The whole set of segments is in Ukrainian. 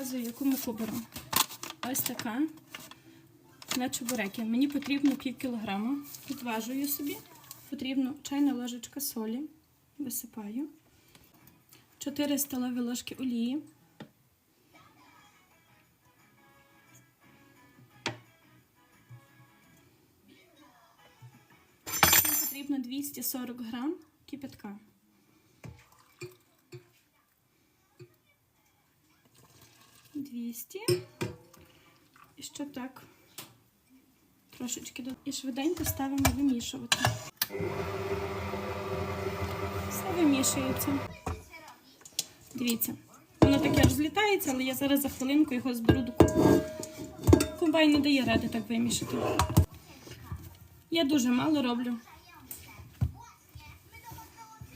показую, яку муку беру. Ось така. На чебуреки. Мені потрібно пів кілограма. Підважую собі. Потрібно чайна ложечка солі. Висипаю. 4 столові ложки олії. Потрібно 240 грам кипятка. Двісті. І ще так. Трошечки. І швиденько ставимо вимішувати. Все вимішується. Дивіться. Воно таке розлітається, але я зараз за хвилинку його зберу до купи. Комбайн не дає ради так вимішати. Я дуже мало роблю.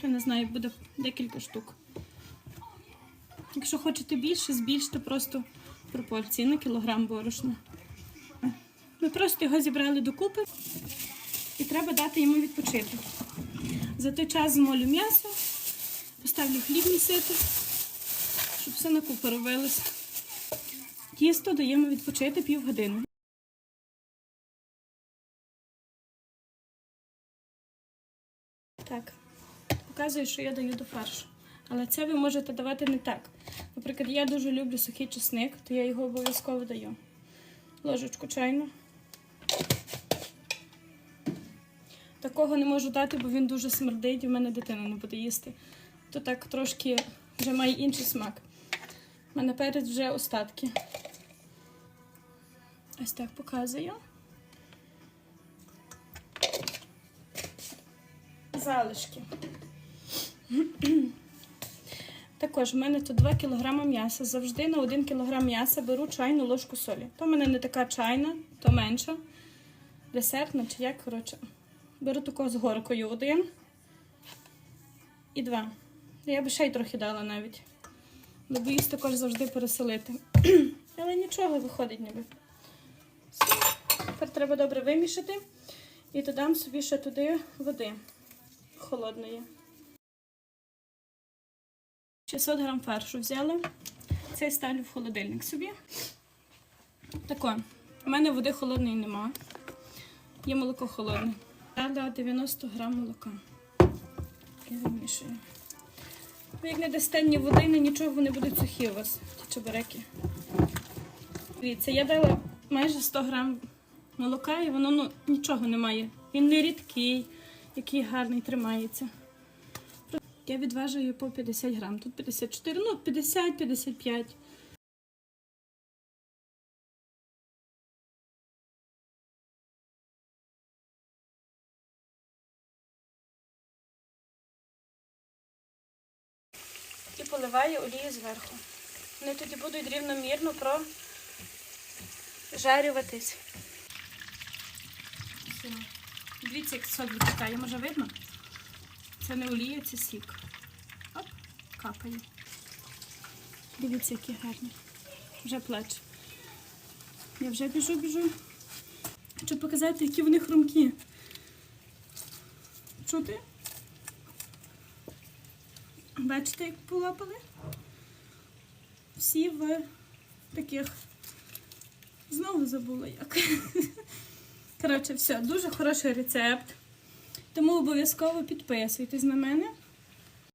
Я не знаю, буде декілька штук. Якщо хочете більше, збільште просто пропорції на кілограм борошна. Ми просто його зібрали докупи і треба дати йому відпочити. За той час змолю м'ясо, поставлю хліб місити, щоб все на купи робилося. Тісто даємо відпочити півгодини. Так, показую, що я даю до фаршу. Але це ви можете давати не так. Наприклад, я дуже люблю сухий чесник, то я його обов'язково даю. Ложечку чайну. Такого не можу дати, бо він дуже смердить, і в мене дитина не буде їсти. То так трошки вже має інший смак. У мене перець вже остатки. Ось так показую. Залишки. Також в мене тут 2 кг м'яса. Завжди на 1 кг м'яса беру чайну ложку солі. То в мене не така чайна, то менша. Десертна чи як, коротше. Беру таку з горкою один і два. Я би ще й трохи дала навіть. Але боюсь також завжди переселити. Але нічого виходить ніби. Все. Тепер треба добре вимішати. І додам собі ще туди води холодної. 600 грам фаршу взяли. Цей ставлю в холодильник собі. Тако. У мене води холодної нема. Є молоко холодне. Дала 90 грам молока. І вимішую. Ви як не дасте ні води, ні нічого, вони будуть сухі у вас, ті чебуреки. Дивіться, я дала майже 100 грам молока і воно ну, нічого не має. Він не рідкий, який гарний тримається. Я відважую по 50 грам. Тут 54, ну 50-55. І поливаю олію зверху. Вони тоді будуть рівномірно прожарюватись. Все. Дивіться, як сок витікає, може видно? Це не олія, це сік. Оп, капає. Дивіться, які гарні. Вже плаче. Я вже біжу, біжу. Хочу показати, які вони хрумкі. Чути? Бачите, як полапали? Всі в таких. Знову забула як. Коротше, все, дуже хороший рецепт. Тому обов'язково підписуйтесь на мене.